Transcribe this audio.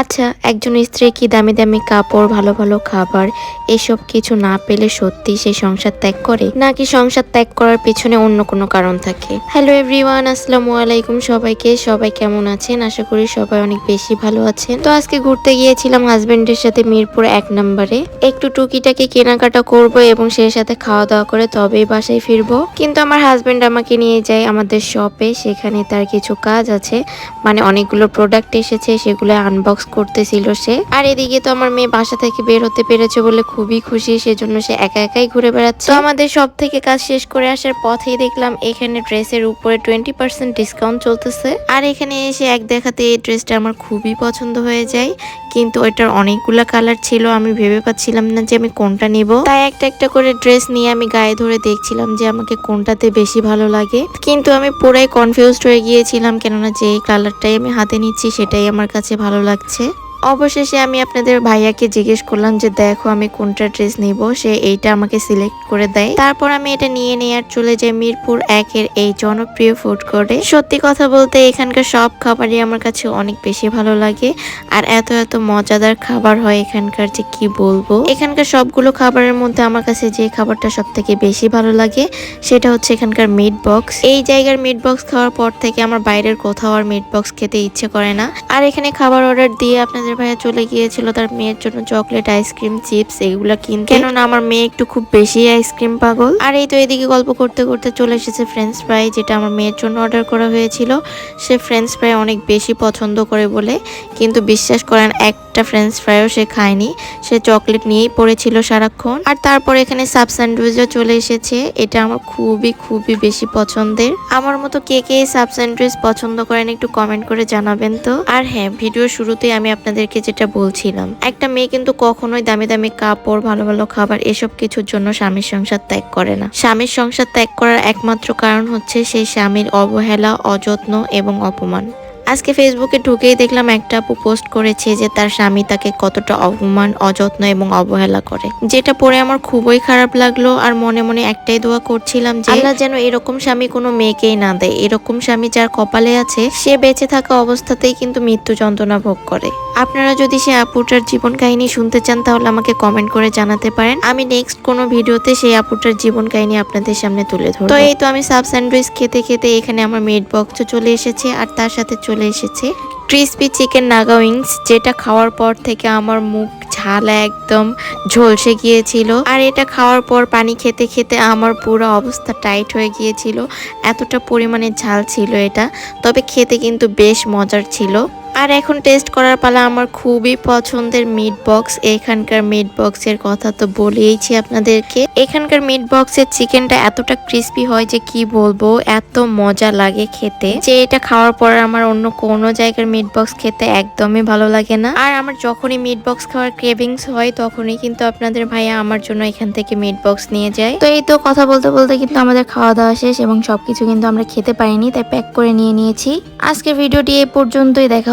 আচ্ছা একজন স্ত্রী কি দামি দামি কাপড়, ভালো ভালো খাবার, এসব কিছু না পেলে সত্যি সে সংসার ত্যাগ করে? নাকি সংসার ত্যাগ করার পিছনে অন্য কোনো কারণ থাকে? হ্যালো এভরিওয়ান আসসালামু আলাইকুম সবাইকে। সবাই কেমন আছেন? আশা করি সবাই অনেক বেশি ভালো আছেন। তো আজকে ঘুরতে গিয়েছিলাম হাজবেন্ডের সাথে মিরপুর এক নম্বরে। একটু টুকিটাকি কেনাকাটা করব এবং সেই সাথে খাওয়া দাওয়া করে তবেই বাসায় ফিরবো। কিন্তু আমার হাজবেন্ড আমাকে নিয়ে যায় আমাদের শপে সেখানে তার কিছু কাজ আছে। মানে অনেকগুলো প্রোডাক্ট এসেছে, সেগুলো আনবক্স করতেছিল সে। আর এদিকে তো আমার মেয়ে বাসা থেকে বের হতে পেরেছে বলে খুবই খুশি, সেজন্য সে একা একাই ঘুরে বেড়াচ্ছে। তো আমাদের সব থেকে কাজ শেষ করে আসার পথেই দেখলাম এখানে ড্রেসের উপরে টোয়েন্টি পার্সেন্ট ডিসকাউন্ট চলতেছে। আর এখানে এসে এক দেখাতে এই ড্রেসটা আমার খুবই পছন্দ হয়ে যায়। কিন্তু ওইটার অনেকগুলো কালার ছিল, আমি ভেবে পাচ্ছিলাম না যে আমি কোনটা নিব। তাই একটা একটা করে ড্রেস নিয়ে আমি গায়ে ধরে দেখছিলাম যে আমাকে কোনটাতে বেশি ভালো লাগে। কিন্তু আমি পুরাই কনফিউজড হয়ে গিয়েছিলাম কেননা যে কালারটাই আমি হাতে নিচ্ছি সেটাই আমার কাছে ভালো লাগছে। অবশেষে আমি আপনাদের ভাইয়াকে জিজ্ঞেস করলাম যে, দেখো, আমি কোনটা ড্রেস নিব? সে এইটা আমাকে সিলেক্ট করে দেয়। তারপর আমি এটা নিয়ে নিয়ে আর চলে যাই মিরপুর একের এই জনপ্রিয় ফুড কোর্টে সত্যি কথা বলতে, এখানকার সব খাবারই আমার কাছে অনেক বেশি ভালো লাগে। আর এত এত মজাদার খাবার হয় এখানকার, যে কি বলব? এখানকার সবগুলো খাবারের মধ্যে আমার কাছে যে খাবারটা সব থেকে বেশি ভালো লাগে, সেটা হচ্ছে এখানকার মিট বক্স এই জায়গার মিট বক্স খাওয়ার পর থেকে আমার বাইরের কোথাও আর মিট বক্স খেতে ইচ্ছে করে না। আর এখানে খাবার অর্ডার দিয়ে আপনাদের ভাইয়া চলে গিয়েছিল, তার মেয়ের জন্য চকলেট আইসক্রিম চিপস এগুলো কিনতে। কেননা আমার মেয়ে একটু খুব বেশি আইসক্রিম পাগল। আর এই তো এদিকে গল্প করতে করতে চলে এসেছে ফ্রেঞ্চ ফ্রাই যেটা আমার মেয়ের জন্য অর্ডার করা হয়েছিল। সে ফ্রেঞ্চ ফ্রাই অনেক বেশি পছন্দ করে বলে, কিন্তু বিশ্বাস করেন একটা ফ্রেঞ্চ ফ্রাইও সে খায়নি। সে চকলেট নিয়েই পড়েছিল সারাক্ষণ। আর তারপর এখানে সাব স্যান্ডউইচও চলে এসেছে। এটা আমার খুবই খুবই বেশি পছন্দের। আমার মতো কে কে সাব স্যান্ডউইচ পছন্দ করেন একটু কমেন্ট করে জানাবেন তো। আর হ্যাঁ ভিডিও শুরুতেই আমি আপনাদেরকে যেটা বলছিলাম, একটা মেয়ে কিন্তু কখনোই দামি দামি কাপড়, ভালো ভালো খাবার এসব কিছুর জন্য স্বামীর সংসার ত্যাগ করে না। স্বামীর সংসার ত্যাগ করার একমাত্র কারণ হচ্ছে সেই স্বামীর অবহেলা, অযত্ন এবং অপমান। আজকে ফেসবুকে ঢুকেই দেখলাম একটা আপু পোস্ট করেছে যে তার স্বামী তাকে কতটা অপমান, অযত্ন এবং অবহেলা করে। যেটা পরে আমার খুবই খারাপ লাগল আর মনে মনে একটাই দোয়া করছিলাম যে আল্লাহ যেন এরকম স্বামী কোনো মেয়েকেই না দেয়। এরকম স্বামী যার কপালে আছে, সে বেঁচে থাকা অবস্থাতেই কিন্তু মৃত্যু যন্ত্রণা ভোগ করে। আপনারা যদি সে আপুটার জীবন কাহিনী শুনতে চান, তাহলে আমাকে কমেন্ট করে জানাতে পারেন। আমি নেক্সট কোনো ভিডিওতে সেই আপুটার জীবন কাহিনী আপনাদের সামনে তুলে ধরবো। তো এই তো আমি সাব স্যান্ডউইচ খেতে খেতে এখানে আমার মিট বক্সও চলে এসেছে, আর তার সাথে চলে এসেছে ক্রিসপি চিকেন নাগা উইংস যেটা খাওয়ার পর থেকে আমার মুখ ঝালা একদম ঝলসে গিয়েছিল। আর এটা খাওয়ার পর পানি খেতে খেতে আমার পুরো অবস্থা টাইট হয়ে গিয়েছিল। এতটা পরিমাণে ঝাল ছিল এটা, তবে খেতে কিন্তু বেশ মজার ছিল। আর এখন টেস্ট করার পালা আমার খুবই পছন্দের মিট বক্স এখানকার মিট বক্সের কথা তো বলেইছি আপনাদেরকে। এখানকার মিট বক্সের চিকেনটা এতটা ক্রিস্পি হয় যে কি বলব, এত মজা লাগে খেতে। যে এটা খাওয়ার পর আমার অন্য কোনো জায়গার মিট বক্স খেতে একদমই ভালো লাগে না। আর আমার যখনই মিট বক্স খাওয়ার ক্রেভিংস হয়, তখনই কিন্তু আপনাদের ভাইয়া আমার জন্য এখান থেকে মিট বক্স নিয়ে যায়। তো এই তো কথা বলতে বলতে কিন্তু আমাদের খাওয়া দাওয়া শেষ এবং সবকিছু কিন্তু আমরা খেতে পারিনি, তাই প্যাক করে নিয়ে নিয়েছি। আজকের ভিডিওটি এই পর্যন্তই, দেখা